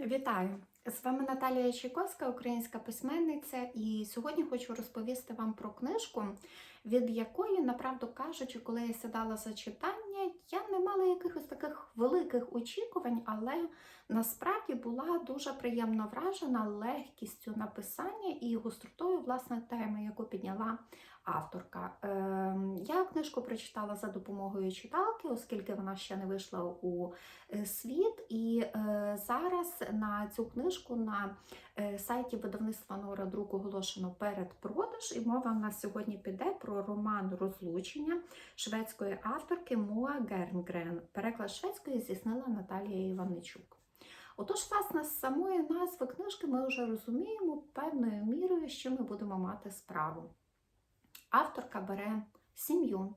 Вітаю! З вами Наталія Чайковська, українська письменниця, і сьогодні хочу розповісти вам про книжку, від якої, направду кажучи, коли я сідала за читання, я не мала якихось таких великих очікувань, але насправді була дуже приємно вражена легкістю написання і гостротою власне теми, яку підняла авторка. Ем, Я книжку прочитала за допомогою читалки, оскільки вона ще не вийшла у е, світ. І е, зараз на цю книжку на е, сайті видавництва Нора Друк оголошено передпродаж, і мова в нас сьогодні піде про роман Розлучення шведської авторки Моа Гернгрен. Переклад шведської здійснила Наталія Іваничук. Отож, власне, з самої назви книжки ми вже розуміємо певною мірою, що ми будемо мати справу. Авторка бере сім'ю,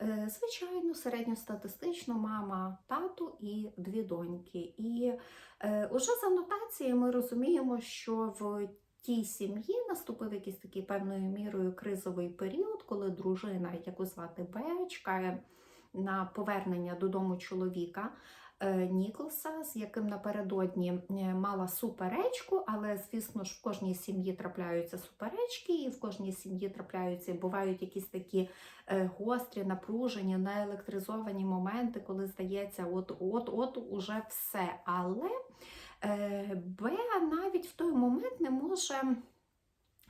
е, звичайну середньостатистичну мама, тату і дві доньки. І е, уже за нотацією ми розуміємо, що в тій сім'ї наступив якийсь такий певною мірою кризовий період, коли дружина, яку звати Беа, чекає на повернення додому чоловіка. Е, Ніколса, з яким напередодні е, мала суперечку, але звісно ж в кожній сім'ї трапляються суперечки, і в кожній сім'ї трапляються бувають якісь такі е, гострі, напружені, неелектризовані моменти, коли здається, от от от уже все. Але Беа навіть в той момент не може.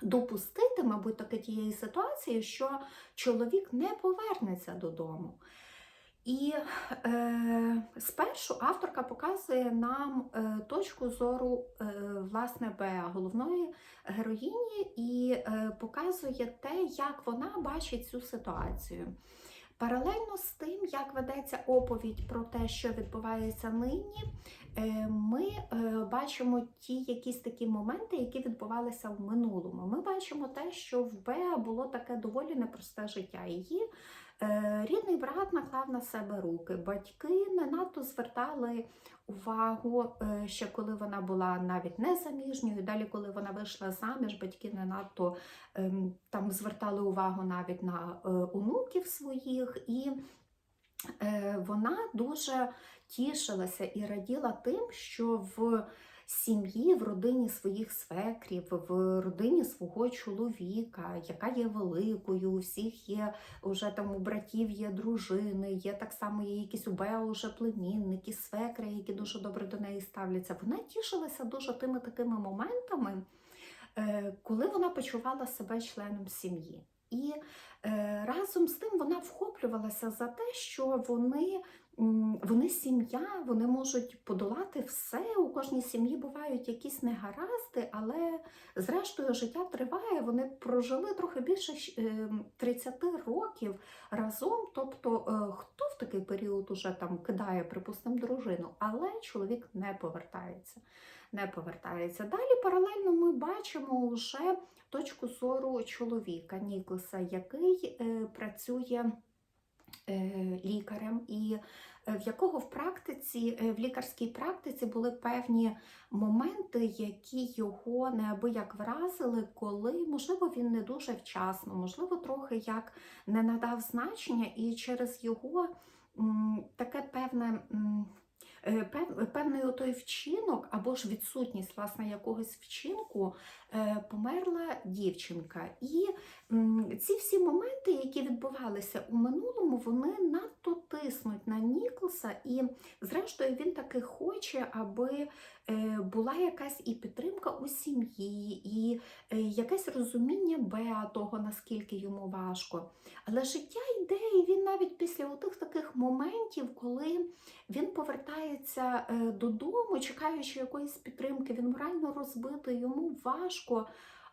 Допустити, мабуть, таки тієї ситуації, що чоловік не повернеться додому. І е, спершу авторка показує нам е, точку зору е, власне Беа, головної героїні, і е, показує те, як вона бачить цю ситуацію. Паралельно з тим, як ведеться оповідь про те, що відбувається нині, ми бачимо ті якісь такі моменти, які відбувалися в минулому. Ми бачимо те, що в Беа було таке доволі непросте життя. Її Рідний брат наклав на себе руки. Батьки не надто звертали увагу, е, ще коли вона була навіть не заміжньою. Далі, коли вона вийшла заміж, батьки не надто ем, там звертали увагу навіть на е, онуків своїх. І вона дуже тішилася і раділа тим, що в сім'ї, в родині своїх свекрів, в родині свого чоловіка, яка є великою, у всіх є вже там у братів є дружини, є так само є якісь у Бео вже племінники, свекри, які дуже добре до неї ставляться. Вона тішилася дуже тими такими моментами, е, коли вона почувала себе членом сім'ї. І е, разом з тим вона вхоплювалася за те, що вони вони сім'я, вони можуть подолати все. У кожній сім'ї бувають якісь негаразди, але зрештою життя триває. Вони прожили трохи більше 30 ем, років разом. Тобто, е, хто в такий період уже там кидає, припустимо, дружину, але чоловік не повертається. Не повертається. Далі паралельно ми бачимо вже точку зору чоловіка Ніклеса, який е, працює. Е, лікарем, і е, в якого в практиці, е, в лікарській практиці були певні моменти, які його неабияк вразили, коли, можливо, він не дуже вчасно, можливо, трохи як не надав значення, і через його таке певне. Певний той вчинок або ж відсутність власне якогось вчинку е, померла дівчинка. І ці всі моменти, які відбувалися у минулому, вони надто тиснуть на Ніклса, і, зрештою, він таки хоче, аби е, була якась і підтримка у сім'ї, і якесь розуміння Беа того, наскільки йому важко. Але життя йде, і він навіть після отих таких моментів, коли він повертається е, додому, чекаючи якоїсь підтримки, він морально розбитий, йому важко,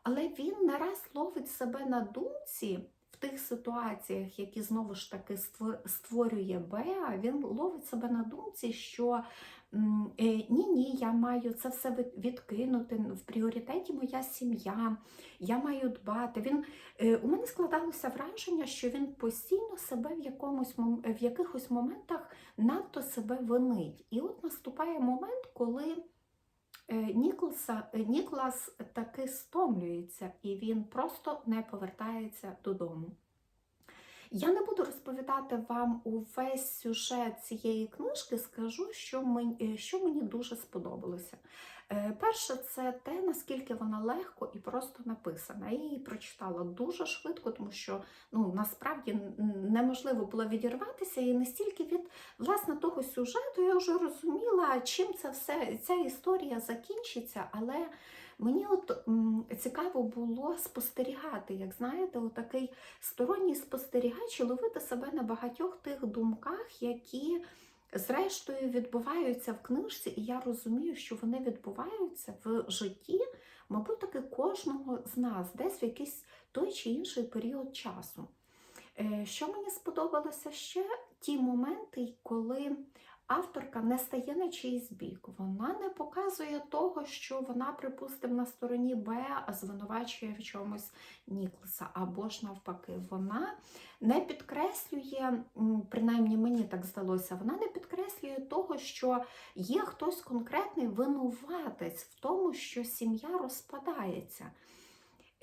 але він не раз ловить себе на думці. Тих ситуаціях, які знову ж таки створює Беа, він ловить себе на думці, що Ні, ні, я маю це все відкинути. В пріоритеті моя сім'я, я маю дбати. Він, е, У мене складалося враження, що він постійно себе в якомусь в якихось моментах надто себе винить. І от наступає момент, коли е, Ніклас таки стомлюється і він просто не повертається додому. Я не буду розповідати вам увесь сюжет цієї книжки, скажу, що мені, що мені дуже сподобалося. Е, Перше, це те, наскільки вона легко і просто написана. Я її прочитала дуже швидко, тому що ну, насправді неможливо було відірватися і не стільки від власне того сюжету я вже розуміла, чим це все ця історія закінчиться, але мені от цікаво було спостерігати, як знаєте, отакий сторонній спостерігач і ловити себе на багатьох тих думках, які зрештою відбуваються в книжці, і я розумію, що вони відбуваються в житті, мабуть, таки кожного з нас, десь в якийсь той чи інший період часу. Е, Що мені сподобалося ще ті моменти, коли авторка не стає на чийсь бік. Вона не показує того, що вона, припустимо, на стороні Б, звинувачує в чомусь Ніклса, або ж навпаки, вона не підкреслює, принаймні мені так здалося, вона не підкреслює того, що є хтось конкретний винуватець в тому, що сім'я розпадається.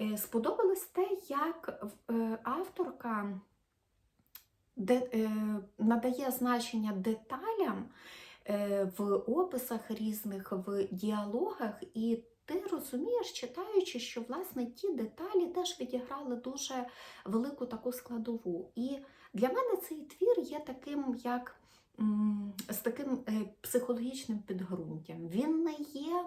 Е, Сподобалось те, як е, авторка де, е, надає значення деталям е, в описах різних, в діалогах, і ти розумієш, читаючи, що власне ті деталі теж відіграли дуже велику таку складову. І для мене цей твір є таким, як з таким е, психологічним підґрунтям. Він не є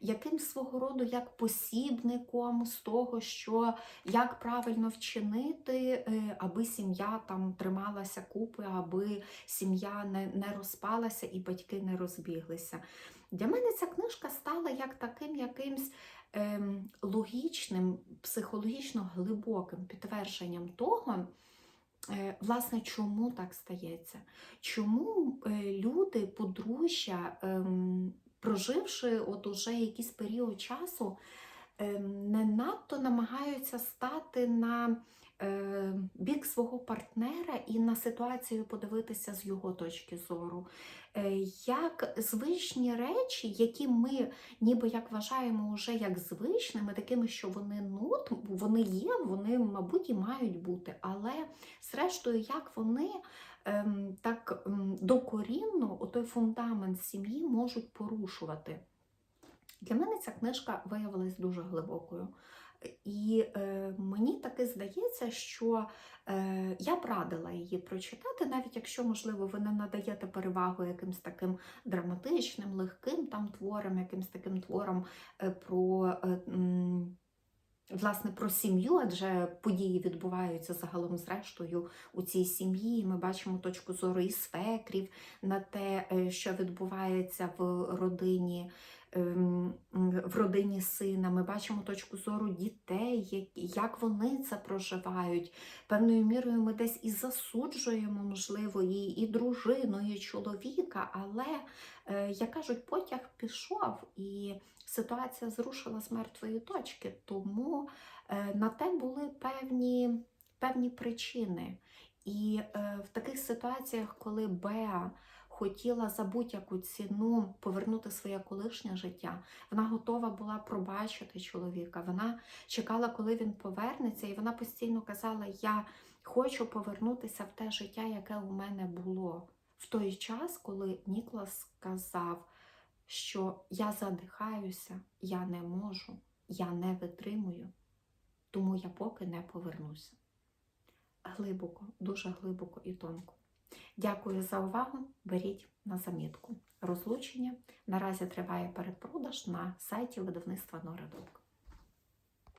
якимсь свого роду як посібником з того, що як правильно вчинити, е, аби сім'я там трималася купи, аби сім'я не, не розпалася і батьки не розбіглися. Для мене ця книжка стала як таким якимсь ем, логічним, психологічно глибоким підтвердженням того, власне, чому так стається. Чому е, люди, подружжя, ем, проживши от уже якийсь період часу, ем, не надто намагаються стати на е, бік свого партнера і на ситуацію подивитися з його точки зору. Е, Як звичні речі, які ми ніби як вважаємо вже як звичними, такими, що вони ну, вони є, вони, мабуть, і мають бути. Але зрештою, як вони ем, так докорінно той фундамент сім'ї можуть порушувати. Для мене ця книжка виявилась дуже глибокою. І е, мені таки здається, що е, я б радила її прочитати, навіть якщо, можливо, ви не надаєте перевагу якимсь таким драматичним, легким там творам, якимсь таким творам е, про. Е, Власне, про сім'ю, адже події відбуваються загалом зрештою у цій сім'ї. Ми бачимо точку зору і свекрів на те, е, що відбувається в родині, в родині сина. Ми бачимо точку зору дітей, як- як вони це проживають. Певною мірою ми десь і засуджуємо, можливо, і, і дружину, і чоловіка, але, е, як кажуть, потяг пішов і ситуація зрушила з мертвої точки. Тому е, на те були певні, певні причини. І е, в таких ситуаціях, коли Беа хотіла за будь-яку ціну повернути своє колишнє життя, вона готова була пробачити чоловіка. Вона чекала, коли він повернеться, і вона постійно казала: Я хочу повернутися в те життя, яке у мене було. В той час, коли Ніклас сказав, що я задихаюся, я не можу, я не витримую, тому я поки не повернуся. Глибоко, дуже глибоко і тонко. Дякую за увагу. Беріть на замітку. Розлучення наразі триває передпродаж на сайті видавництва Нора.